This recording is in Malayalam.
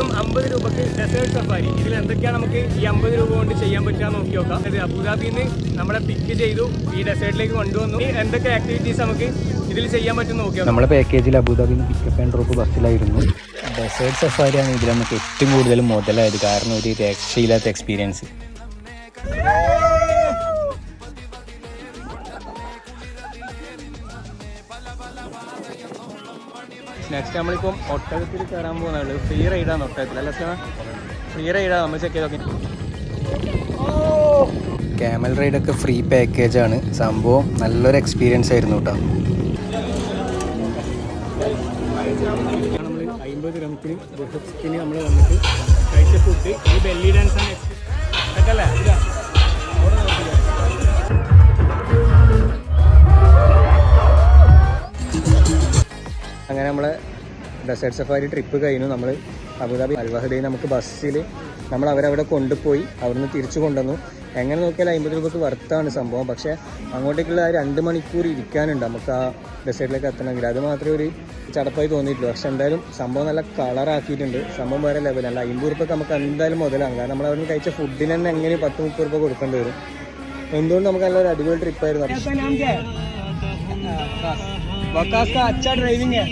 വെറും അമ്പത് രൂപക്ക് ഡെസേർട്ട് സഫാരി ഇതിൽ എന്തൊക്കെയാണ് നമുക്ക് ഈ അമ്പത് രൂപ കൊണ്ട് ചെയ്യാൻ പറ്റുക നോക്കി നോക്കാം. ഇത് അബുദാബിയിൽ നിന്ന് നമ്മളെ പിക്ക് ചെയ്തു. ഈ ഡെസേർട്ടിലേക്ക് കൊണ്ടുവന്നു. എന്തൊക്കെ ആക്ടിവിറ്റീസ് നമുക്ക് ഇതിൽ ചെയ്യാൻ പറ്റും നോക്കിയാൽ നമ്മുടെ പാക്കേജിൽ നിന്ന് പിക്കപ്പ് ആൻഡ് ഡ്രോപ്പ് ബസ്സിലായിരുന്നു ഡെസേർട്ട് സഫാരിയാണ് ഇതിൽ നമുക്ക് ഏറ്റവും കൂടുതൽ മുതലായത്. കാരണം ഒരു രക്ഷയില്ലാത്ത എക്സ്പീരിയൻസ് നെക്സ്റ്റ് നമ്മളിപ്പം ഒട്ടകത്തിൽ കയറാൻ പോകുന്നത് ഫ്രീ റൈഡാണ് ഒട്ടകത്തിൽ. അല്ല സാ ഫ്രീ റൈഡാണ് നമ്മൾ ചെക്ക് ചെയ്ത് നോക്കി. ക്യാമൽ റൈഡൊക്കെ ഫ്രീ പാക്കേജാണ് സംഭവം നല്ലൊരു എക്സ്പീരിയൻസ് ആയിരുന്നു കേട്ടോ നമ്മൾ അമ്പത് ബുഷത്തിന് നമ്മൾ വന്നിട്ട് കഴിച്ച ഫുഡ് ഈ ബെല്ലി ഡാൻസ് അങ്ങനെ നമ്മൾ ഡെസേർട്ട് സഫാരി ട്രിപ്പ് കഴിഞ്ഞു നമ്മൾ അബുദാബി അൽവഹദയിൽ നമുക്ക് ബസ്സിൽ നമ്മൾ അവരവിടെ കൊണ്ടുപോയി അവിടുന്ന് തിരിച്ചു കൊണ്ടുവന്നു എങ്ങനെ നോക്കിയാൽ അമ്പത് രൂപക്ക് വർത്താണ് സംഭവം പക്ഷേ അങ്ങോട്ടേക്കുള്ള ആ രണ്ട് മണിക്കൂർ ഇരിക്കാനുണ്ട് നമുക്ക് ആ ഡെസേർട്ടിലേക്ക് എത്തണമെങ്കിൽ അത് മാത്രമേ ഒരു ചടപ്പായി തോന്നിയിട്ടുള്ളൂ പക്ഷെ എന്തായാലും സംഭവം നല്ല കളറാക്കിയിട്ടുണ്ട് സംഭവം വേറെ ലെവലല്ല അമ്പത് രൂപക്ക് നമുക്ക് എന്തായാലും മുതലാണ് കാരണം നമ്മൾ അവിടുന്ന് കഴിച്ച ഫുഡിന് തന്നെ എങ്ങനെ പത്ത് മുപ്പത് രൂപ കൊടുക്കേണ്ടി വരും എന്തുകൊണ്ട് നമുക്ക് നല്ലൊരു അടിപൊളി ട്രിപ്പായിരുന്നു बकास का अच्छा ड्राइविंग है।